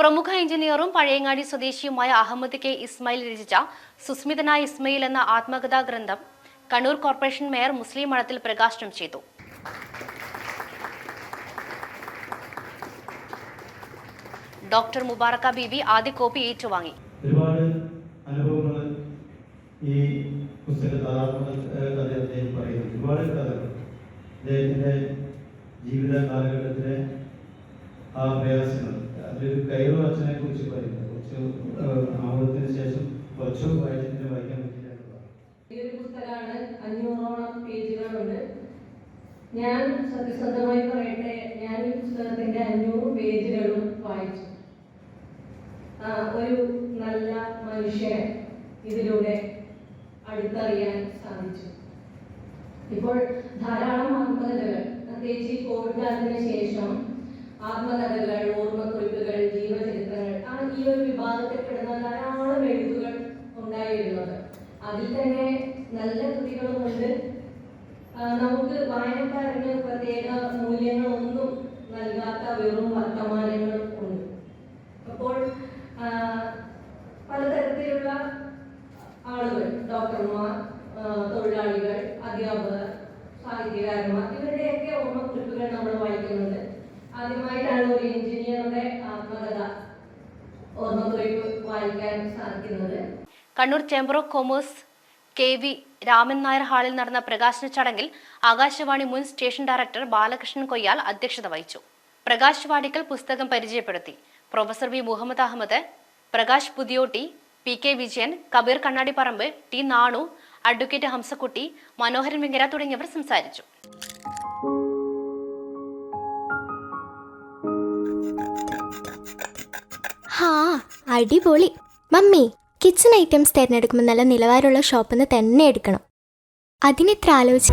പ്രമുഖ എഞ്ചിനീയറും പഴയങ്ങാടി സ്വദേശിയുമായ അഹമ്മദ് കെ ഇസ്മായിൽ രചിച്ച സുസ്മിതനായ ഇസ്മയിൽ എന്ന ആത്മകഥാ ഗ്രന്ഥം കണ്ണൂർ കോർപ്പറേഷൻ മേയർ മുസ്ലിം മഠത്തിൽ പ്രകാശനം ചെയ്തു. ഡോക്ടർ മുബാറക്ക ബീവി ആദ്യ കോപ്പി ഏറ്റുവാങ്ങി. ഒരുപാട് അനുഭവങ്ങൾ ഈ പുസ്തകത്തിൽ ആത്മകഥ അദ്ദേഹം പറയുന്നു. ഒരുപാട് കഥകൾ. അദ്ദേഹത്തിന്റെ ജീവിത കാലഘട്ടത്തിലെ ആ പ്രയാസങ്ങൾ. അതിലൊരു കൈറോ അച്ഛനെ കുറിച്ച് പറയുന്നത് കുറച്ച് ആമുഖത്തിന് ശേഷം കുറച്ച് വായിച്ചിട്ട് വായിക്കാൻ പറ്റില്ല ഈ ഒരു പുസ്തകമാണ് അഞ്ഞൂറോളം പേജുകളുണ്ട്. ഞാൻ സത്യസന്ധമായി പറയട്ടെ ഞാൻ ഈ പുസ്തകത്തിന്റെ അഞ്ഞൂറ് പേജുകളും വായിച്ചു. ഒരു നല്ല മനുഷ്യനെ ഇതിലൂടെ അടുത്തറിയാൻ സാധിച്ചു. ഇപ്പോൾ ധാരാളം ആത്മകഥകൾ പ്രത്യേകിച്ച് കോവിഡ് കാലത്തിന് ശേഷം ആത്മകഥകൾ ഓർമ്മക്കുറിപ്പുകൾ ജീവചരിത്രങ്ങൾ ആ ഈ ഒരു വിഭാഗത്തിൽപ്പെടുന്ന ധാരാളം എഴുത്തുകൾ ഉണ്ടായിരുന്നത്. അതിൽ തന്നെ നല്ല കൃതികളുമുണ്ട്. നമുക്ക് വായനക്കാരന് പ്രത്യേക മൂല്യങ്ങളൊന്നും നൽകാത്ത വെറും വർത്തമാനങ്ങളും ഉണ്ട്. അപ്പോൾ പലതരത്തിലുള്ള ആളുകൾ ഡോക്ടർമാർ തൊഴിലാളികൾ അധ്യാപകർ സാഹിത്യകാരന്മാർ ഇവരുടെയൊക്കെ ഓർമ്മക്കുറിപ്പുകൾ നമ്മൾ വായിക്കുന്നുണ്ട് ആദ്യമായിട്ടാണ് ഒരു എഞ്ചിനീയറുടെ ആത്മകഥ ഓർമ്മക്കുറിപ്പ് വായിക്കാൻ സാധിക്കുന്നത്. Kannur chamber of commerce K V Raman Nair ഹാളിൽ നടന്ന പ്രകാശന ചടങ്ങിൽ ആകാശവാണി മുൻ സ്റ്റേഷൻ ഡയറക്ടർ ബാലകൃഷ്ണൻ കൊയ്യാൽ അധ്യക്ഷത വഹിച്ചു. പ്രകാശ് വാടിക്കൽ പുസ്തകം പരിചയപ്പെടുത്തി. Professor V Muhammad Ahmed Prakash Puthiyotti P K Vijayan Kabeer Kannadiparamba T Nanu advocate Hamsakutty Manoharan Venkara തുടങ്ങിയവർ സംസാരിച്ചു. ഹാ അടിപൊളി. മമ്മി കിച്ചൺ ഐറ്റംസ് തിരഞ്ഞെടുക്കുമ്പോൾ നല്ല നിലവാരമുള്ള ഷോപ്പിൽ നിന്ന് തന്നെ എടുക്കണം. അതിനെത്ര ആലോചിച്ച്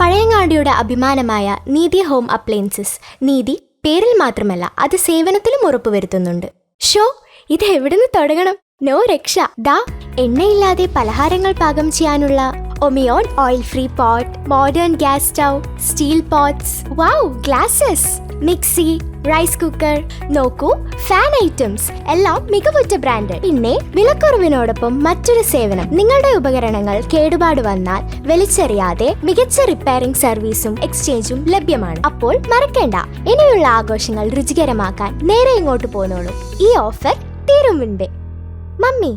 പഴയങ്ങാടിയുടെ അഭിമാനമായ നീതി ഹോം അപ്ലയൻസസ്. നീതി പേരിൽ മാത്രമല്ല അത് സേവനത്തിലും ഉറപ്പ് വരുത്തുന്നുണ്ട് ഷോ ഇത് എവിടുന്ന് തുടങ്ങണം? നോ രക്ഷ. ദാ എണ്ണയില്ലാതെ പലഹാരങ്ങൾ പാകം ചെയ്യാനുള്ള ഒമിയോൺ oil free pot modern gas stove steel pots wow glasses mixie rice cooker. നോക്കൂ ഫാൻ ഐറ്റംസ് എല്ലാം മികവുറ്റ ബ്രാൻഡ് പിന്നെ വിലക്കുറവിനോടൊപ്പം മറ്റൊരു സേവനം. നിങ്ങളുടെ ഉപകരണങ്ങൾ കേടുപാട് വന്നാൽ വലിച്ചെറിയാതെ മികച്ച റിപ്പയറിംഗ് സർവീസും എക്സ്ചേഞ്ചും ലഭ്യമാണ്. അപ്പോൾ മറക്കേണ്ട. ഇനിയുള്ള ആഘോഷങ്ങൾ രുചികരമാക്കാൻ നേരെ ഇങ്ങോട്ട് പോന്നോളൂ. ഈ ഓഫർ തീരും മുൻപേ. മമ്മി